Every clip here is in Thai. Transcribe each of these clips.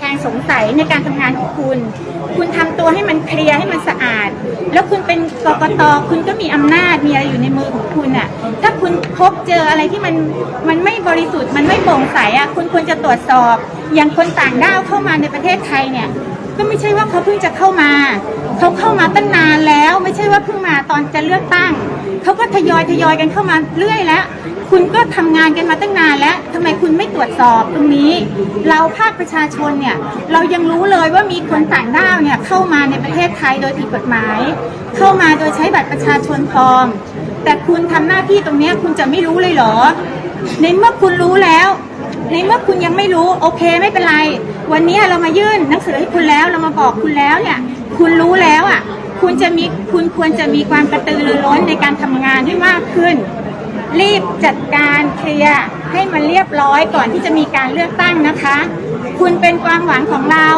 คลงสงสัยในการทำงานของคุณ คุณทำตัวให้มันเคลียร์ให้มันสะอาด แล้วคุณเป็นกกตคุณก็มีอำนาจมีอะไรอยู่ในมือของคุณอะ ถ้าคุณพบเจออะไรที่มันมันไม่บริสุทธิ์มันไม่โปร่งใสอะคุณควรจะตรวจสอบ อย่างคนต่างด้าวเข้ามาในประเทศไทยเนี่ยก็ไม่ใช่ว่าเขาเพิ่งจะเข้ามาเขาเข้ามาตั้งนานแล้ว ไม่ใช่ว่าเพิ่งมาตอนจะเลือกตั้งเขาก็ทยอยทยอยกันเข้ามาเรื่อยแล้ว คุณก็ทำงานกัน สอบตรงนี้ เราภาคประชาชนเนี่ยเรายังรู้เลยว่ามีคนต่างด้าวเนี่ยเข้ามาในประเทศไทยโดยผิดกฎหมาย เข้ามาโดยใช้บัตรประชาชนปลอม แต่คุณทำหน้าที่ตรงนี้คุณจะไม่รู้เลยเหรอ ในเมื่อคุณรู้แล้ว ในเมื่อคุณยังไม่รู้โอเคไม่เป็นไร วันนี้เรามายื่นหนังสือให้คุณแล้วเรามาบอกคุณแล้วเนี่ยคุณรู้แล้วอะคุณจะมีคุณควรจะมีความกระตือรือร้นในการทำงานให้มากขึ้น รีบจัดการเคลียร์ ให้มันเรียบร้อยก่อนที่จะมีการเลือกตั้งนะคะ คุณเป็นความหวังของเรา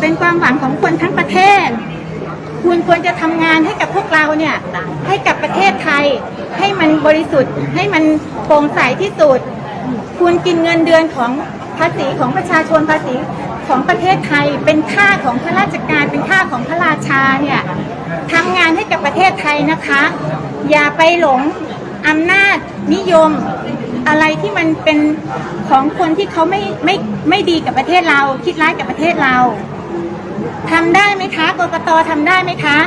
เป็นความหวังของคนทั้งประเทศ คุณควรจะทำงานให้กับพวกเราเนี่ย ให้กับประเทศไทย ให้มันบริสุทธิ์ ให้มันโปร่งใสที่สุด คุณกินเงินเดือนของภาษีของประชาชนภาษีของประเทศไทย เป็นค่าของข้าราชการเป็นค่าของพระราชาเนี่ยทำงานให้กับประเทศไทยนะคะ อย่าไปหลงอำนาจนิยม อะไรที่มันเป็นของคนที่เขาไม่ไม่ไม่ดีกับประเทศเรา คิดร้ายกับประเทศเราทำได้ไหมคะกกตทำได้ไหมคะ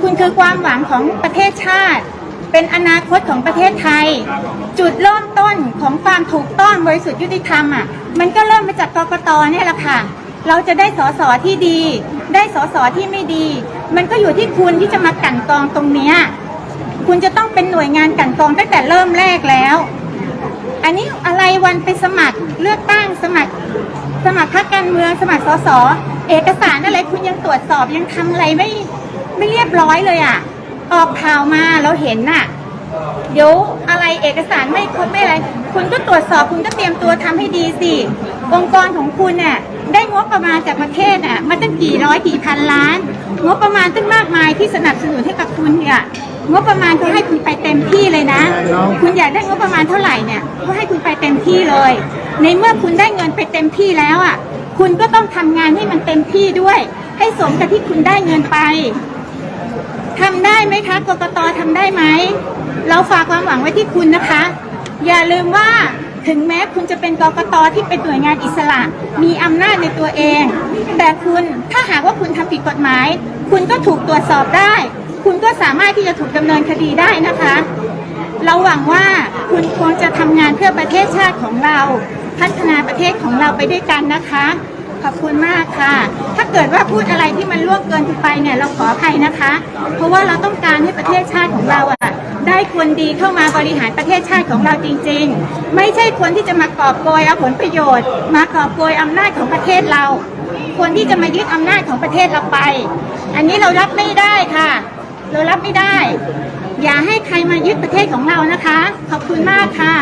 คุณคือความหวังของประเทศชาติ เป็นอนาคตของประเทศไทย จุดเริ่มต้นของความถูกต้องบริสุทธิ์ยุติธรรมอะมันก็เริ่มมาจากกกตเนี่ยแหละค่ะ เราจะได้สสที่ดี ได้สสที่ไม่ดี มันก็อยู่ที่คุณที่จะมากั่นกองตรงเนี้ยคุณจะต้องเป็นหน่วยงานกั่นกองตั้งแต่เริ่มแรกแล้ว อันนี้อะไรวันไปสมัครเลือกตั้งสมัคร สมัครพรรคการเมืองสมัครสสเอกสารอะไรคุณยังตรวจสอบยังทำอะไรไม่ไม่เรียบร้อยเลยอะ ออกข่าวมาเราเห็นน่ะ เดี๋ยวอะไรเอกสารไม่ครบไม่อะไร คุณก็ตรวจสอบคุณก็เตรียมตัวทำให้ดีสิ องค์กรของคุณน่ะได้งบประมาณจากประเทศน่ะมาตั้งกี่ร้อยกี่พันล้าน งบประมาณตั้งมากมายที่สนับสนุนให้กับคุณเนี่ย งบประมาณเขาให้คุณไปเต็มที่เลยนะ คุณอยากได้งบประมาณเท่าไหร่เนี่ยเขาให้คุณไปเต็มที่เลย ในเมื่อคุณได้เงินไปเต็มที่แล้วอะ คุณก็ต้องทำงานให้มันเต็มที่ด้วย ให้สมกับที่คุณได้เงินไปทำได้ไหมคะกกตทำได้ไหมเราฝากความหวังไว้ที่คุณนะคะ อย่าลืมว่าถึงแม้คุณจะเป็นกกตที่เป็นหน่วยงานอิสระ มีอำนาจในตัวเอง แต่คุณถ้าหากว่าคุณทำผิดกฎหมาย คุณก็ถูกตรวจสอบได้ คุณก็สามารถที่จะถูกดำเนินคดีได้นะคะ เราหวังว่าคุณควรจะทำงานเพื่อประเทศชาติของเรา พัฒนาประเทศของเราไปด้วยกันนะคะ ขอบคุณมากค่ะ ถ้าเกิดว่าพูดอะไรที่มันล่วงเกินไปเนี่ยเราขออภัยนะคะ เพราะว่าเราต้องการให้ประเทศชาติของเราอะได้คนดีเข้ามาบริหารประเทศชาติของเราจริง ๆ ไม่ใช่คนที่จะมากอบโกยเอาผลประโยชน์ มากอบโกยอำนาจของประเทศเรา คนที่จะมายึดอำนาจของประเทศเราไป อันนี้เรารับไม่ได้ค่ะ เรารับไม่ได้ อย่าให้ใครมายึดประเทศของเรานะคะ ขอบคุณมากค่ะ